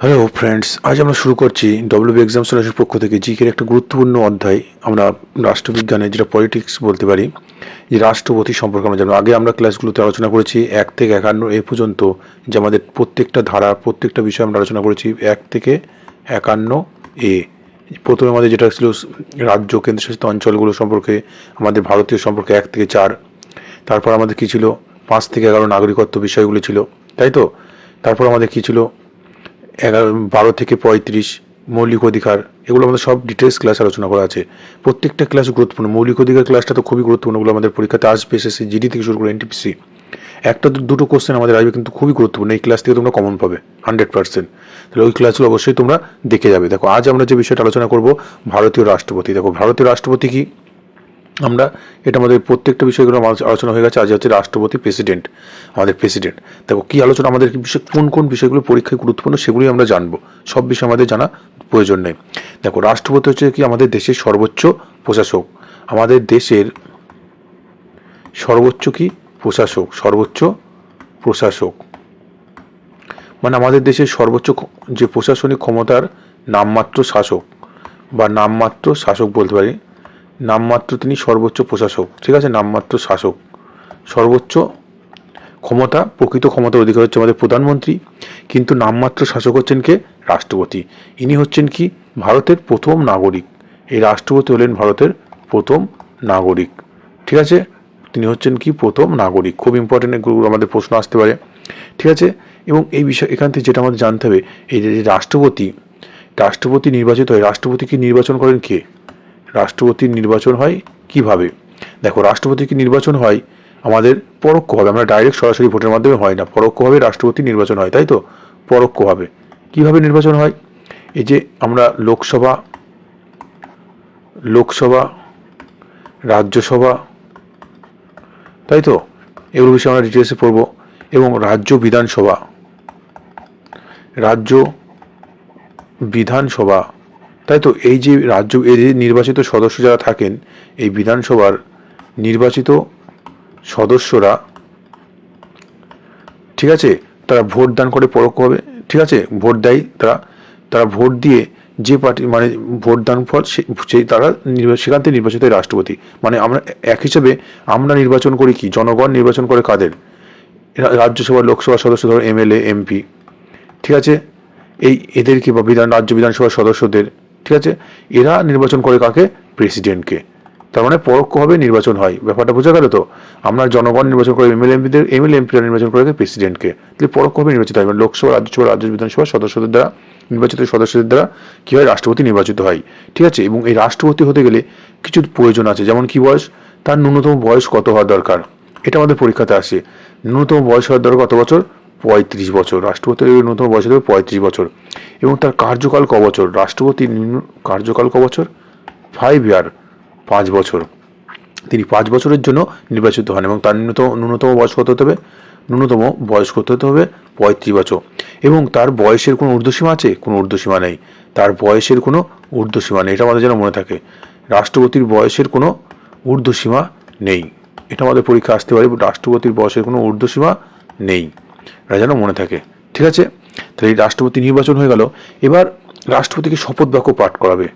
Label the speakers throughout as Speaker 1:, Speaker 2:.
Speaker 1: Hello friends আজ আমরা শুরু করছি ডব্লিউবি এক্সাম সলিউশনের পক্ষ থেকে জিকের একটা গুরুত্বপূর্ণ অধ্যায়। আমরা রাষ্ট্রবিজ্ঞানে যেটা পলিটিক্স বলতে পারি, যে রাষ্ট্রপতি সম্পর্কে আমরা জানব। আগে আমরা ক্লাসগুলোতে আলোচনা করেছি, এক থেকে একান্ন এ পর্যন্ত যে আমাদের প্রত্যেকটা ধারা, প্রত্যেকটা বিষয় আমরা আলোচনা করেছি, এক থেকে একান্ন এ। প্রথমে আমাদের যেটা ছিল রাজ্য কেন্দ্রশাসিত অঞ্চলগুলো সম্পর্কে, আমাদের ভারতীয় সম্পর্কে এক থেকে চার। তারপর আমাদের কী ছিল? পাঁচ থেকে এগারো নাগরিকত্ব বিষয়গুলো ছিল। তাই তো? তারপর আমাদের কী ছিল? এগারো, বারো থেকে পঁয়ত্রিশ মৌলিক অধিকার, এগুলো আমাদের সব ডিটেলস ক্লাস আলোচনা করা আছে। প্রত্যেকটা ক্লাস গুরুত্বপূর্ণ। মৌলিক অধিকার ক্লাসটা তো খুবই গুরুত্বপূর্ণ ওগুলো আমাদের পরীক্ষাতে আসবে এসএসসি জিডি থেকে শুরু করে এনটিপিসি একটা দুটো কোশ্চেন আমাদের আসবে কিন্তু খুবই গুরুত্বপূর্ণ, এই ক্লাস থেকে তোমরা কমন পাবে হান্ড্রেড পার্সেন্ট তাহলে ওই ক্লাসগুলো অবশ্যই তোমরা দেখে যাবে। দেখো, আজ আমরা যে বিষয়টা আলোচনা করব, ভারতীয় রাষ্ট্রপতি। দেখো, ভারতীয় রাষ্ট্রপতি কি? আমরা এটা আমাদের প্রত্যেকটা বিষয়গুলো আলোচনা হয়ে গেছে। আজ হচ্ছে রাষ্ট্রপতি প্রেসিডেন্ট, আমাদের প্রেসিডেন্ট। দেখো, কি আলোচনা আমাদের বিষয়, কোন কোন বিষয়গুলো পরীক্ষায় গুরুত্বপূর্ণ সেগুলি আমরা জানব। সব বিষয় আমাদের জানা প্রয়োজন নেই। দেখো, রাষ্ট্রপতি হচ্ছে কি আমাদের দেশের সর্বোচ্চ প্রশাসক। আমাদের দেশের সর্বোচ্চ কি? প্রশাসক, সর্বোচ্চ প্রশাসক। মানে আমাদের দেশের সর্বোচ্চ যে প্রশাসনিক ক্ষমতার নামমাত্র শাসক বা নামমাত্র শাসক বলতে পারি নামমাত্র তিনি সর্বোচ্চ প্রশাসক, ঠিক আছে? নামমাত্র শাসক। সর্বোচ্চ ক্ষমতা, প্রকৃত ক্ষমতার অধিকার হচ্ছে আমাদের প্রধানমন্ত্রী, কিন্তু নামমাত্র শাসক হচ্ছেন কে? রাষ্ট্রপতি। ইনি হচ্ছেন কি? ভারতের প্রথম নাগরিক। এই রাষ্ট্রপতি হলেন ভারতের প্রথম নাগরিক। ঠিক আছে? তিনি হচ্ছেন কি? প্রথম নাগরিক। খুব ইম্পর্টেন্ট আমাদের প্রশ্ন আসতে পারে। ঠিক আছে? এবং এই বিষয়, এখান থেকে যেটা আমাদের জানতে হবে, এই যে রাষ্ট্রপতি রাষ্ট্রপতি নির্বাচিত হয় রাষ্ট্রপতিকে নির্বাচন করেন কে? রাষ্ট্রপতির নির্বাচন হয় কীভাবে? দেখো রাষ্ট্রপতিকে নির্বাচন হয়? আমাদের পরোক্ষভাবে আমরা ডাইরেক্ট সরাসরি ভোটের মাধ্যমে হয় না। পরোক্ষভাবে রাষ্ট্রপতি নির্বাচন হয়, তাই তো? পরোক্ষভাবে কীভাবে নির্বাচন হয়? এই যে আমরা লোকসভা লোকসভা, রাজ্যসভা, তাই তো? এগুলো বিষয়ে আমরা ডিটেলসে পড়ব। এবং রাজ্য বিধানসভা রাজ্য বিধানসভা তাই তো এই যে রাজ্য, এই যে নির্বাচিত সদস্য যারা থাকেন, এই বিধানসভার নির্বাচিত সদস্যরা, ঠিক আছে? তারা ভোট দান করে পরোক্ষভাবে ঠিক আছে? ভোট দেয় তারা তারা ভোট দিয়ে যে পার্টি মানে ভোট দান ফল সেই তারা সেখান থেকে নির্বাচিত হয় রাষ্ট্রপতি। মানে আমরা, এক হিসেবে আমরা নির্বাচন করি কি? জনগণ নির্বাচন করে কাদের? রাজ্যসভা লোকসভা সদস্য ধরো এমএলএ, এমপি, ঠিক আছে? এই এদেরকে বা বিধান, রাজ্য বিধানসভার সদস্যদের ঠিক আছে? এরা নির্বাচন করে কাকে? প্রেসিডেন্টকে। তার মানে পরোক্ষভাবে নির্বাচন হয়। ব্যাপারটা বোঝা গেল তো? আমরা জনগণ নির্বাচন করে এমএলএ এমপিদের এমএলএ এমপিরা নির্বাচন করে প্রেসিডেন্টকে। তাহলে পরোক্ষভাবে নির্বাচিত হয়। লোকসভা, রাজ্যসভা রাজ্য বিধানসভার সদস্যদের দ্বারা নির্বাচিত সদস্যদের দ্বারা কি হয়? রাষ্ট্রপতি নির্বাচিত হয়। ঠিক আছে? এবং এই রাষ্ট্রপতি হতে গেলে কিছু প্রয়োজন আছে। যেমন কি বয়স? তার ন্যূনতম বয়স কত হওয়া দরকার? এটা আমাদের পরীক্ষাতে আসে। ন্যূনতম বয়স হওয়ার দরকার কত বছর? পঁয়ত্রিশ বছর রাষ্ট্রপতির ন্যূনতম বয়স হবে পঁয়ত্রিশ বছর। এবং তার কার্যকাল ক বছর? রাষ্ট্রপতির কার্যকাল ক বছর? ফাইভ ইয়ার পাঁচ বছর। তিনি পাঁচ বছরের জন্য নির্বাচিত হন এবং তার ন্যূনতম ন্যূনতম বয়স কত হতে হবে? ন্যূনতম বয়স কত হতে হবে? পঁয়ত্রিশ বছর। এবং তার বয়সের কোনো ঊর্ধ্বসীমা আছে? কোনো ঊর্ধ্বসীমা নেই। তার বয়সের কোনো ঊর্ধ্বসীমা নেই। এটা আমাদের যেন মনে থাকে। রাষ্ট্রপতির বয়সের কোনো ঊর্ধ্বসীমা নেই। এটা আমাদের পরীক্ষা আসতে পারে। রাষ্ট্রপতির বয়সের কোনো ঊর্ধ্বসীমা নেই। এটা যেন মনে থাকে। ঠিক আছে? তাহলে এই রাষ্ট্রপতি নির্বাচন হয়ে গেল। এবার রাষ্ট্রপতিকে শপথ বাক্য পাঠ করাবে।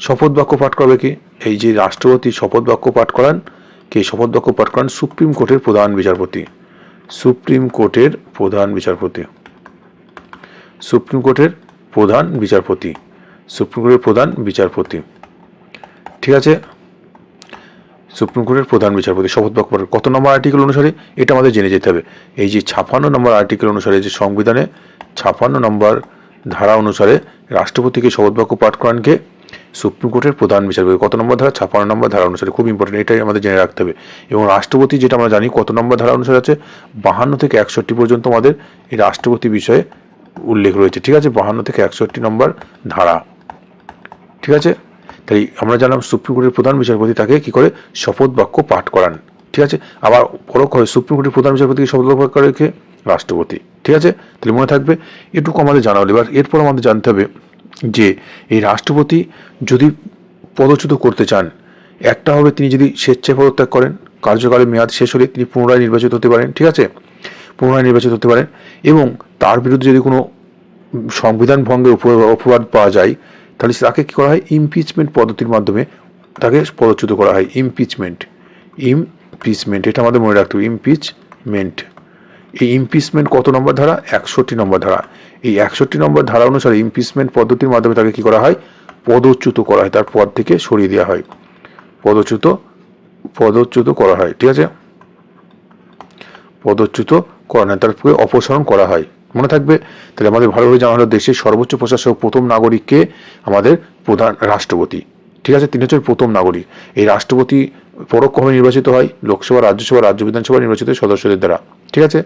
Speaker 1: শপথ বাক্য পাঠ করাবে কি? এই যে রাষ্ট্রপতি শপথ বাক্য পাঠ করান, কে শপথ বাক্য পাঠ করান? সুপ্রিম কোর্টের প্রধান বিচারপতি। সুপ্রিম কোর্টের প্রধান বিচারপতি। সুপ্রিম কোর্টের প্রধান বিচারপতি। সুপ্রিম কোর্টের প্রধান বিচারপতি। ঠিক আছে? সুপ্রিম কোর্টের প্রধান বিচারপতি শপথ বাক্য পাঠ কত নম্বর আর্টিকেল অনুসারে এটা আমাদের জেনে যেতে হবে। এই যে ছাপান্ন নম্বর আর্টিকেল অনুসারে যে সংবিধানে ছাপান্ন নম্বর ধারা অনুসারে রাষ্ট্রপতিকে শপথ বাক্য পাঠ করানকে সুপ্রিম কোর্টের প্রধান বিচারপতি কত নম্বর ধারা? ছাপান্ন নম্বর ধারা অনুসারে খুব ইম্পর্টেন্ট এটাই আমাদের জেনে রাখতে হবে। এবং রাষ্ট্রপতি যেটা আমরা জানি কত নম্বর ধারা অনুসারে আছে? বাহান্ন থেকে একষট্টি পর্যন্ত আমাদের এই রাষ্ট্রপতি বিষয়ে উল্লেখ রয়েছে। ঠিক আছে? বাহান্ন থেকে একষট্টি নম্বর ধারা। ঠিক আছে? তাই আমরা জানলাম সুপ্রিম কোর্টের প্রধান বিচারপতি তাকে কি করে শপথ বাক্য পাঠ করান। ঠিক আছে? আবার পরোক্ষ হয় সুপ্রিম কোর্টের প্রধান বিচারপতিকে শপথ বাক্য করে কে? রাষ্ট্রপতি। ঠিক আছে? তাহলে মনে থাকবে, এটুকু আমাদের জানা হলো। এবার এরপর আমাদের জানতে হবে যে এই রাষ্ট্রপতি যদি পদচ্যুত করতে চান, একটা হবে তিনি যদি স্বেচ্ছায় পদত্যাগ করেন, কার্যকালের মেয়াদ শেষ হলে তিনি পুনরায় নির্বাচিত হতে পারেন, ঠিক আছে? পুনরায় নির্বাচিত হতে পারেন এবং তার বিরুদ্ধে যদি কোনো সংবিধান ভঙ্গের অপবাদ পাওয়া যায় তাহলে তাকে কি করা হয়? ইমপিচমেন্ট পদ্ধতির মাধ্যমে তাকে পদচ্যুত করা হয়। ইমপিচমেন্ট ইমপিচমেন্ট এটা আমাদের মনে রাখতে হবে। ইমপিচমেন্ট এই ইমপিচমেন্ট কত নম্বর ধারা? একষট্টি নম্বর ধারা। এই একষট্টি নম্বর ধারা অনুসারে ইমপিচমেন্ট পদ্ধতির মাধ্যমে তাকে কী করা হয়? পদচ্যুত করা হয়। তার পদ থেকে সরিয়ে দেওয়া হয়। পদচ্যুত পদচ্যুত করা হয়। ঠিক আছে? পদচ্যুত করা হয়। তারপরে অপসারণ করা হয়। মনে থাকবে? তাহলে আমাদের ভালোভাবে জানা হলো দেশের সর্বোচ্চ প্রশাসক প্রথম নাগরিককে আমাদের প্রধান রাষ্ট্রপতি। ঠিক আছে, তিনি হচ্ছেন প্রথম নাগরিক। এই রাষ্ট্রপতি পরোক্ষভাবে নির্বাচিত হয় লোকসভা, রাজ্যসভা, রাজ্য বিধানসভা নির্বাচিত সদস্যদের দ্বারা। ঠিক আছে?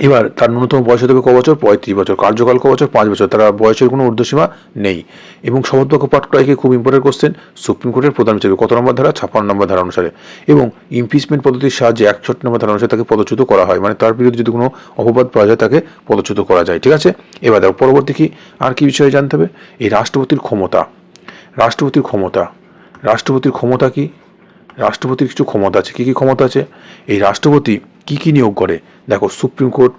Speaker 1: এবার তার ন্যূনতম বয়স হবে ক বছর? পঁয়ত্রিশ বছর। কার্যকাল ক বছর? পাঁচ বছর। তারা বয়সের কোনো ঊর্ধ্বসীমা নেই। এবং শপথবাক্য পাঠ খুব ইম্পর্টেন্ট কোশ্চেন সুপ্রিম কোর্টের প্রধান বিচারপতি কত নম্বর ধারা? ছাপ্পান্ন নম্বর ধারা অনুসারে। এবং ইমপিচমেন্ট পদ্ধতির সাহায্যে একষট্টি নম্বর ধারা অনুসারে তাকে পদচ্যুত করা হয়। মানে তার বিরুদ্ধে যদি কোনো অপবাদ পাওয়া যায়, তাকে পদচ্যুত করা যায়। ঠিক আছে? এবার দেখো, পরবর্তী কি? আর কি বিষয়ে জানতে হবে? এই রাষ্ট্রপতির ক্ষমতা। রাষ্ট্রপতির ক্ষমতা। রাষ্ট্রপতির ক্ষমতা কি? রাষ্ট্রপতির কিছু ক্ষমতা আছে, কি কি ক্ষমতা আছে? এই রাষ্ট্রপতি কি কি নিয়োগ করে? দেখো, supreme court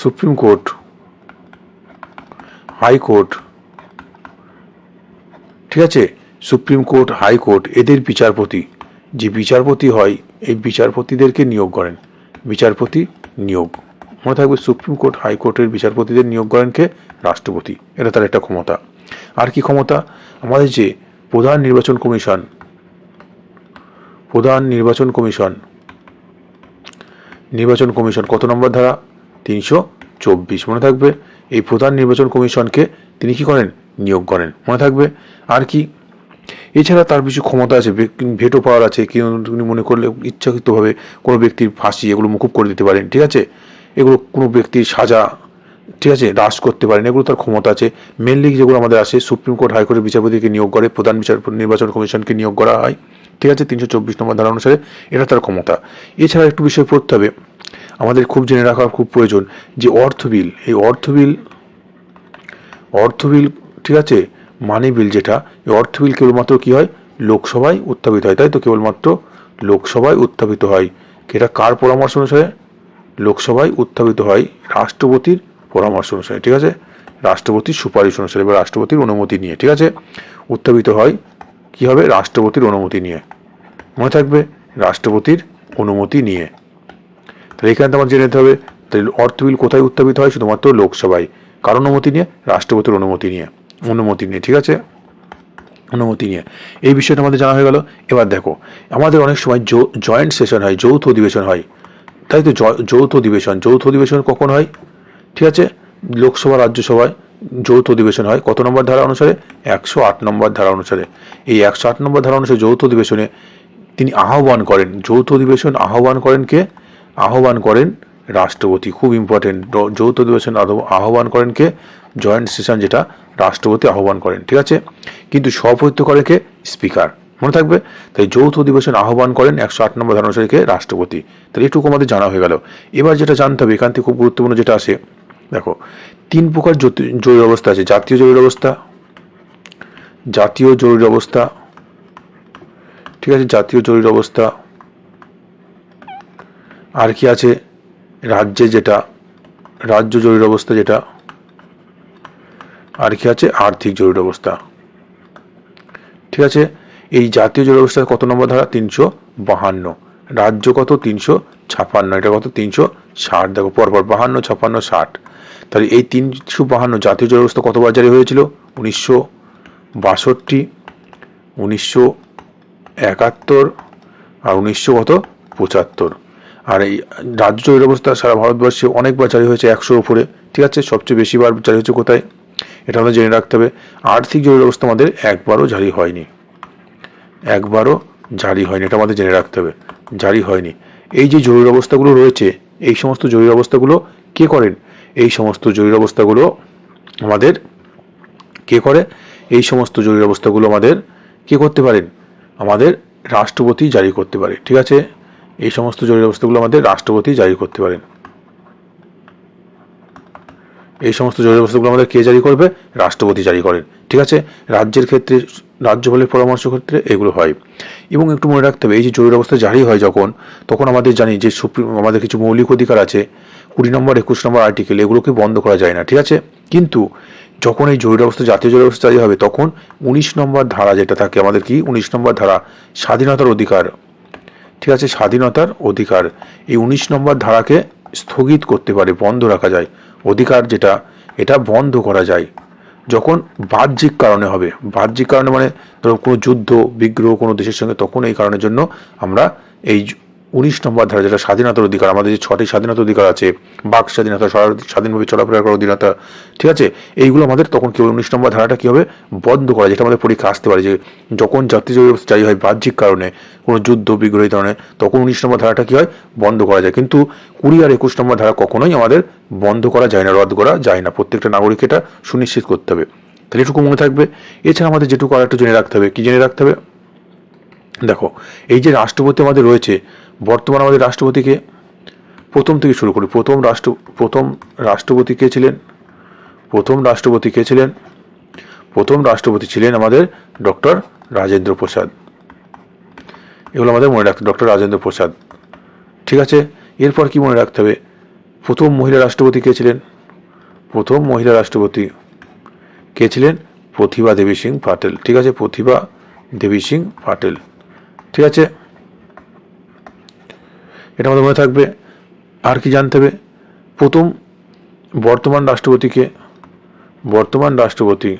Speaker 1: supreme court high court ঠিক আছে? সুপ্রিম কোর্ট হাইকোর্ট এদের বিচারপতি, যে বিচারপতি হয়, এই বিচারপতিদেরকে নিয়োগ করেন। বিচারপতি নিয়োগ। মনে থাকবে সুপ্রিম কোর্ট হাইকোর্টের বিচারপতিদের নিয়োগ করেন কে? রাষ্ট্রপতি। এটা তার একটা ক্ষমতা। আর কি ক্ষমতা? আমাদের যে প্রধান নির্বাচন কমিশন। প্রধান নির্বাচন কমিশন। নির্বাচন কমিশন কত নম্বর ধারা? তিনশো চব্বিশ। মনে থাকবে এই প্রধান নির্বাচন কমিশনকে তিনি কি করেন? নিয়োগ করেন। মনে থাকবে আর কি? এছাড়া তার কিছু ক্ষমতা আছে ভেটো পাওয়ার আছে, কেউ তিনি মনে করলে ইচ্ছাকৃতভাবে কোনো ব্যক্তির ফাঁসি এগুলো মুকুব করে দিতে পারেন, ঠিক আছে? এগুলো কোনো ব্যক্তির সাজা ঠিক আছে হ্রাস করতে পারেন। এগুলো তার ক্ষমতা আছে। মেনলি যেগুলো আমাদের আসে সুপ্রিম কোর্ট হাইকোর্টের বিচারপতিকে নিয়োগ করে, প্রধান বিচারপতি নির্বাচন কমিশনকে নিয়োগ করা হয়। ঠিক আছে, তিনশো চব্বিশ নম্বর ধারা অনুসারে এটা তার ক্ষমতা। এছাড়া একটু বিষয় পড়তে হবে। আমাদের খুব জেনে রাখার খুব প্রয়োজন যে অর্থ বিল, এই অর্থ বিল অর্থ বিল, ঠিক আছে মানি বিল যেটা, এই অর্থ বিল কেবলমাত্র কি হয়? লোকসভায় উত্থাপিত হয়। তাই তো? কেবলমাত্র লোকসভায় উত্থাপিত হয়। এটা কার পরামর্শ অনুসারে? লোকসভায় উত্থাপিত হয়। রাষ্ট্রপতির পরামর্শ অনুসারে, ঠিক আছে? রাষ্ট্রপতির সুপারিশ অনুসারে বা রাষ্ট্রপতির অনুমতি নিয়ে, ঠিক আছে? উত্থাপিত হয় কি হবে? রাষ্ট্রপতির অনুমতি নিয়ে। মনে থাকবে রাষ্ট্রপতির অনুমতি নিয়ে। তাহলে এখানে তো আমার জেনে নিতে হবে, তাহলে অর্থ বিল কোথায় উত্থাপিত হয়? শুধুমাত্র লোকসভায়। কার অনুমতি নিয়ে? রাষ্ট্রপতির অনুমতি নিয়ে। অনুমতি নিয়ে, ঠিক আছে? অনুমতি নিয়ে। এই বিষয়টা আমাদের জানা হয়ে গেল। এবার দেখো, আমাদের অনেক সময় জয়েন্ট সেশন হয়, যৌথ অধিবেশন হয়। তাই তো যৌথ অধিবেশন যৌথ অধিবেশন কখন হয়? ঠিক আছে? লোকসভা, রাজ্যসভায় যৌথ অধিবেশন হয়। কত নম্বর ধারা অনুসারে? একশো আট নম্বর ধারা অনুসারে। এই একশো আট নম্বর ধারা অনুসারে যৌথ অধিবেশনে তিনি আহ্বান করেন। যৌথ অধিবেশন আহ্বান করেন কে? আহ্বান করেন রাষ্ট্রপতি। খুব ইম্পর্টেন্ট যৌথ অধিবেশন আহ্বান করেন কে? জয়েন্ট সেশন যেটা রাষ্ট্রপতি আহ্বান করেন। ঠিক আছে? কিন্তু সভাপতিত্ব করে কে? স্পিকার। মনে থাকবে? তাই যৌথ অধিবেশন আহ্বান করেন একশো আট নম্বর ধারা অনুসারে কে? রাষ্ট্রপতি। তাহলে এটুকু আমাদের জানা হয়ে গেল। এবার যেটা জানতে হবে, এখান থেকে খুব গুরুত্বপূর্ণ যেটা আসে দেখো, তিন প্রকার জরুরি অবস্থা আছে। জাতীয় জরুরি অবস্থা, জাতীয় জরুরি অবস্থা, ঠিক আছে, জাতীয় জরুরি অবস্থা। আর কি আছে? রাজ্যে যেটা, রাজ্য জরুরি অবস্থা যেটা। আর কি আছে? আর্থিক জরুরি অবস্থা। ঠিক আছে? এই জাতীয় জরুরি অবস্থার কত নম্বর ধারা? তিনশো বাহান্ন। রাজ্য কত? তিনশো ছাপান্ন এটা কত? তিনশো ষাট, দেখো পরপর বাহান্ন ছাপান্ন ষাট। তাহলে এই তিনশো বাহান্ন জাতীয় অবস্থা কতবার জারি হয়েছিল? উনিশশো বাষট্টি, উনিশশো একাত্তর আর উনিশশো কত? পঁচাত্তর। আর এই রাজ্য জরুরি অবস্থা সারা ভারতবর্ষে অনেকবার জারি হয়েছে একশোর উপরে। ঠিক আছে? সবচেয়ে বেশিবার জারি হয়েছে কোথায়? এটা আমাদের জেনে রাখতে হবে। আর্থিক জরুরি অবস্থা আমাদের একবারও জারি হয়নি। একবারও জারি হয়নি। এটা আমাদের জেনে রাখতে হবে। জারি হয়নি। এই যে জরুরি অবস্থাগুলো রয়েছে এই সমস্ত জরুরি অবস্থাগুলো কে করেন? এই সমস্ত জরুরি অবস্থাগুলো আমাদের কে করে? এই সমস্ত জরুরি অবস্থাগুলো আমাদের কে করতে পারেন আমাদের রাষ্ট্রপতি জারি করতে পারে, ঠিক আছে? এই সমস্ত জরুরি অবস্থাগুলো আমাদের রাষ্ট্রপতি জারি করতে পারেন। এই সমস্ত জরুরি অবস্থাগুলো আমাদের কে জারি করবে? রাষ্ট্রপতি জারি করেন, ঠিক আছে? রাজ্যের ক্ষেত্রে রাজ্যপালের পরামর্শ ক্ষেত্রে এগুলো হয়। এবং একটু মনে রাখতে হবে, এই যে জরুরি অবস্থা জারি হয় যখন, তখন আমাদের জানি যে সুপ্রিম, আমাদের কিছু মৌলিক অধিকার আছে, কুড়ি নম্বর, একুশ নম্বর আর্টিকেল এগুলোকে বন্ধ করা যায় না, ঠিক আছে? কিন্তু যখন এই জরুরি অবস্থা, জাতীয় জরুরি অবস্থা জারি হবে, তখন উনিশ নম্বর ধারা যেটা থাকে, আমাদের কি? উনিশ নম্বর ধারা, স্বাধীনতার অধিকার, ঠিক আছে? স্বাধীনতার অধিকার, এই উনিশ নম্বর ধারাকে স্থগিত করতে পারে, বন্ধ রাখা যায়। অধিকার যেটা, এটা বন্ধ করা যায়। যখন বাহ্যিক কারণে হবে, বাহ্যিক কারণে মানে ধরো কোনো যুদ্ধ, বিগ্রহ কোনো দেশের সঙ্গে, তখন এই কারণের জন্য আমরা এই উনিশ নম্বর ধারা, যেটা স্বাধীনতার অধিকার, আমাদের যে ছটি স্বাধীনতা অধিকার আছে, বাক স্বাধীনতা স্বাধীনভাবে চলাফেরা করার অধীনতা, ঠিক আছে? এইগুলো আমাদের তখন কি হবে? উনিশ নম্বর ধারাটা কি হবে? বন্ধ করা, যেটা আমাদের পরীক্ষা আসতে পারে, যে যখন জাতীয় জারি হয় বাহ্যিক কারণে, কোনো যুদ্ধ বিগ্রহী ধরনের তখন উনিশ নম্বর ধারাটা কী হয়? বন্ধ করা যায়। কিন্তু কুড়ি আর একুশ নম্বর ধারা কখনোই আমাদের বন্ধ করা যায় না, রদ করা যায় না। প্রত্যেকটা নাগরিক এটা সুনিশ্চিত করতে হবে। তাহলে এটুকু মনে থাকবে। এছাড়া আমাদের যেটুকু আর একটু জেনে রাখতে হবে, কী জেনে রাখতে হবে? দেখো, এই যে রাষ্ট্রপতি আমাদের রয়েছে বর্তমান আমাদের রাষ্ট্রপতিকে প্রথম থেকে শুরু করি। প্রথম রাষ্ট্র, প্রথম রাষ্ট্রপতি কে ছিলেন? প্রথম রাষ্ট্রপতি কে ছিলেন? প্রথম রাষ্ট্রপতি ছিলেন আমাদের ডক্টর রাজেন্দ্র প্রসাদ। এগুলো আমাদের মনে রাখতে ডক্টর রাজেন্দ্র প্রসাদ। ঠিক আছে? এরপর কি মনে রাখতে হবে? প্রথম মহিলা রাষ্ট্রপতি কে ছিলেন? প্রথম মহিলা রাষ্ট্রপতি কে ছিলেন? প্রতিভা দেবী সিং পাটেল। ঠিক আছে? প্রতিভা দেবী সিং পাটেল। ঠিক আছে? এটা আমাদের মনে থাকবে। আর কি জানতে হবে? প্রথম, বর্তমান রাষ্ট্রপতিকে, বর্তমান রাষ্ট্রপতি,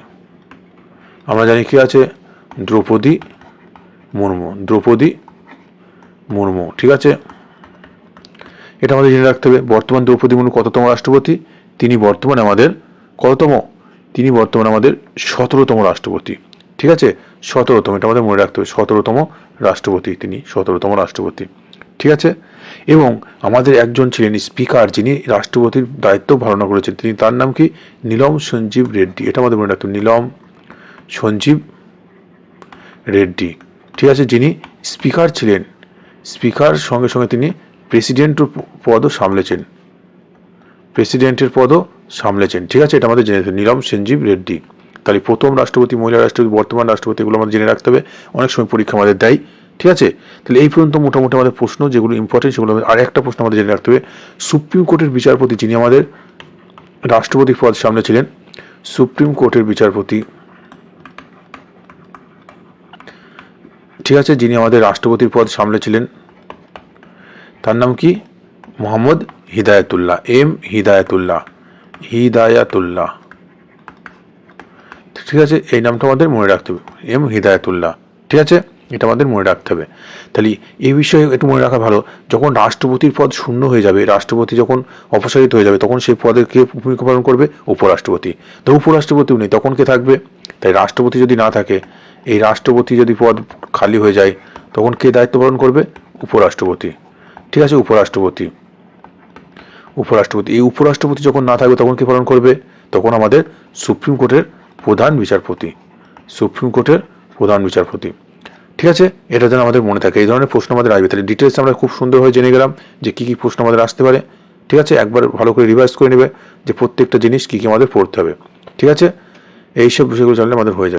Speaker 1: আমরা জানি কি আছে? দ্রৌপদী মুর্মু দ্রৌপদী মুর্মু, ঠিক আছে? এটা আমাদের জেনে রাখতে হবে, বর্তমান দ্রৌপদী মুর্মু কততম রাষ্ট্রপতি? তিনি বর্তমানে আমাদের কততম? তিনি বর্তমানে আমাদের সতেরোতম রাষ্ট্রপতি, ঠিক আছে? সতেরোতম, এটা আমাদের মনে রাখতে হবে, সতেরোতম রাষ্ট্রপতি তিনি, সতেরোতম রাষ্ট্রপতি। ঠিক আছে? এবং আমাদের একজন ছিলেন স্পিকার, যিনি রাষ্ট্রপতির দায়িত্ব পালন করেছেন। তিনি তার নাম কি? নীলম সঞ্জীব রেড্ডি। এটা আমাদের মনে রাখতে নীলম সঞ্জীব রেড্ডি। ঠিক আছে? যিনি স্পিকার ছিলেন। স্পিকার সঙ্গে সঙ্গে তিনি প্রেসিডেন্টের পদও সামলেছেন। প্রেসিডেন্টের পদও সামলেছেন। ঠিক আছে? এটা আমাদের জেনে নীলম সঞ্জীব রেড্ডি। তাহলে প্রথম রাষ্ট্রপতি, মহিলা রাষ্ট্রপতি, বর্তমান রাষ্ট্রপতি এগুলো আমাদের জেনে রাখতে হবে। অনেক সময় পরীক্ষা আমাদের দেয়। ঠিক আছে? তাহলে এই পর্যন্ত মোটামুটি আমাদের প্রশ্ন, যেগুলো ইম্পর্টেন্ট সেগুলো আর একটা প্রশ্ন আমাদের জেনে রাখতে হবে। সুপ্রিম কোর্টের বিচারপতি যিনি আমাদের রাষ্ট্রপতি পদ সামনে ছিলেন, সুপ্রিম কোর্টের বিচারপতি ঠিক আছে, যিনি আমাদের রাষ্ট্রপতির পদ সামলেছিলেন তার নাম কি? মোহাম্মদ হিদায়াতুল্লাহ, এম হিদায়াতুল্লাহ হিদায়াতুল্লাহ। ঠিক আছে, এই নামটা আমাদের মনে রাখতে হবে, এম হিদায়াতুল্লাহ। ঠিক আছে? এটা আমাদের মনে রাখতে হবে। তাহলে এই বিষয়ে একটু মনে রাখা ভালো। যখন রাষ্ট্রপতির পদ শূন্য হয়ে যাবে, রাষ্ট্রপতি যখন অপসারিত হয়ে যাবে, তখন সেই পদে কে ভূমিকা পালন করবে? উপরাষ্ট্রপতি। তো উপরাষ্ট্রপতিও নেই, তখন কে থাকবে? তাই রাষ্ট্রপতি যদি না থাকে, এই রাষ্ট্রপতি যদি পদ খালি হয়ে যায়, তখন কে দায়িত্ব পালন করবে? উপরাষ্ট্রপতি। ঠিক আছে, উপরাষ্ট্রপতি। উপরাষ্ট্রপতি। এই উপরাষ্ট্রপতি যখন না থাকবে, তখন কে পালন করবে? তখন আমাদের সুপ্রিম কোর্টের প্রধান বিচারপতি। সুপ্রিম কোর্টের প্রধান বিচারপতি। ঠিক আছে? এটা যেন আমাদের মনে থাকে। এই ধরনের প্রশ্ন আমাদের আসবে। তাহলে ডিটেলস আমরা খুব সুন্দরভাবে জেনে গেলাম যে কী কী প্রশ্ন আমাদের আসতে পারে। ঠিক আছে? একবার ভালো করে রিভাইজ করে নেবে যে প্রত্যেকটা জিনিস কী কী আমাদের পড়তে হবে। ঠিক আছে? এইসব বিষয়গুলো জানলে আমাদের হয়ে যাবে।